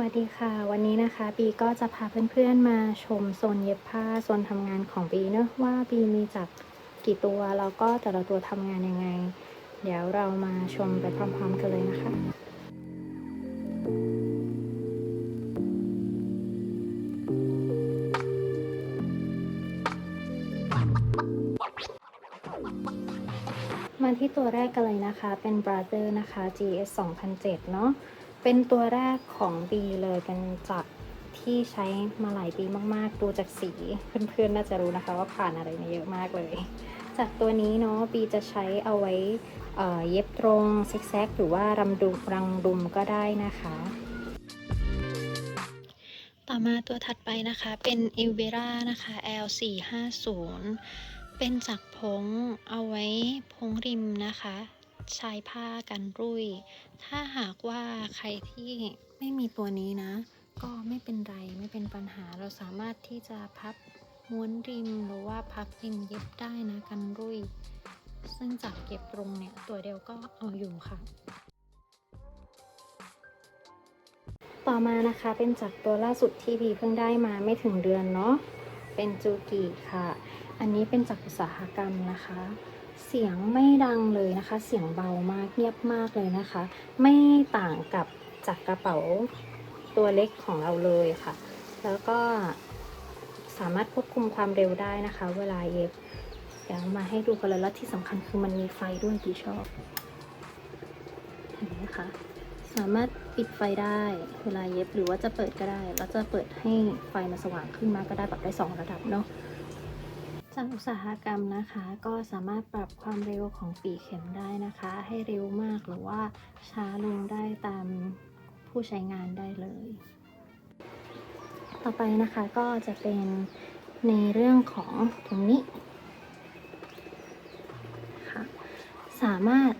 วัสดีค่ะ วันนี้นะคะปีก็จะพาเพื่อนๆมาชมโซนเย็บผ้าโซนทำงานของปีเนอะว่าปีมีจักรกี่ตัวแล้วก็แต่ละตัวทำงานยังไง เดี๋ยวเรามาชมไปพร้อมๆกันเลยนะคะมาที่ตัวแรกกันเลยนะคะเป็น Brother นะคะ GS 2007 เนาะ เป็นตัวแรกของ B เลยเป็นจักที่ใช้มาหลายปีมากๆ ดูจากสีเพื่อนๆน่าจะรู้นะคะว่าผ่านอะไรมาเยอะมากเลย จากตัวนี้เนาะ B จะใช้เอาไว้เเย็บตรงซิกแซกหรือว่ารำดุมรังดุมก็ได้นะคะ ต่อมาตัวถัดไปนะคะเป็น e v e r a นะคะ L450 เป็นจักรพงเอาไว้พงริมนะคะ ชายผ้ากันรุ่ย ถ้าหากว่าใครที่ไม่มีตัวนี้นะ ก็ไม่เป็นไรไม่เป็นปัญหาเราสามารถที่จะพับม้วนริมหรือว่าพับริมเย็บได้นะกันรุ่ย ซึ่งจักรเก็บตรงเนี่ยตัวเดียวก็เอาอยู่ค่ะ ต่อมานะคะเป็นจักรตัวล่าสุดที่พีเพิ่งได้มาไม่ถึงเดือนเนาะเป็นจูกิค่ะ อันนี้เป็นจักรอุตสาหกรรมนะคะ เสียงไม่ดังเลยนะคะ เสียงเบามากเงียบมากเลยนะคะ ไม่ต่างกับจักกระเป๋าตัวเล็กของเราเลยค่ะ แล้วก็สามารถควบคุมความเร็วได้นะคะ เวลาเย็บเดี๋ยวมาให้ดูกันเลยแล้วที่สำคัญคือมันมีไฟด้วยที่ชอบเห็นไหมคะสามารถปิดไฟได้เวลาเย็บหรือว่าจะเปิดก็ได้ แล้วจะเปิดให้ไฟมันสว่างขึ้นมาก็ได้ปรับได้สองระดับเนาะ จากอุตสาหกรรมนะคะ ก็สามารถปรับความเร็วของปีกเข็มได้นะคะ ให้เร็วมากหรือว่าช้าลงได้ตามผู้ใช้งานได้เลย ต่อไปนะคะก็จะเป็นในเรื่องของตรงนี้ค่ะสามารถ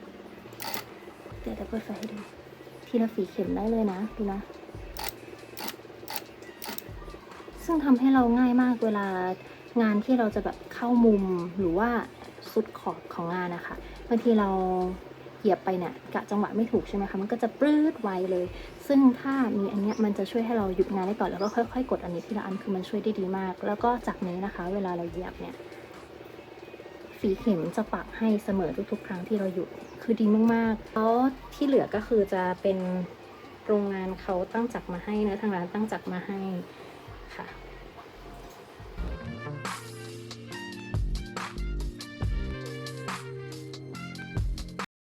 เดี๋ยวจะเปิดไฟให้ดู ทีละฝีเข็มได้เลยนะดูนะซึ่งทำให้เราง่ายมากเวลา งานที่เราจะแบบเข้ามุมหรือว่าสุดขอบของงานนะคะบางทีเราเหยียบไปเนี่ยกะจังหวะไม่ถูกใช่ไหมคะมันก็จะปลื้ดไวเลย ซึ่งถ้ามีอันเนี้ยมันจะช่วยให้เราหยุดงานได้ก่อนแล้วก็ค่อย ๆ กดอันนี้ทีละอันคือมันช่วยได้ดีมาก แล้วก็จากนี้นะคะ เวลาเราเหยียบเนี่ยฝีเข็มจะปักให้เสมอทุกๆ ครั้งที่เราหยุดคือดีมากๆแล้วที่เหลือก็คือจะเป็นโรงงานเขาตั้งจักรมาให้เนะทางร้านตั้งจักรมาให้ค่ะ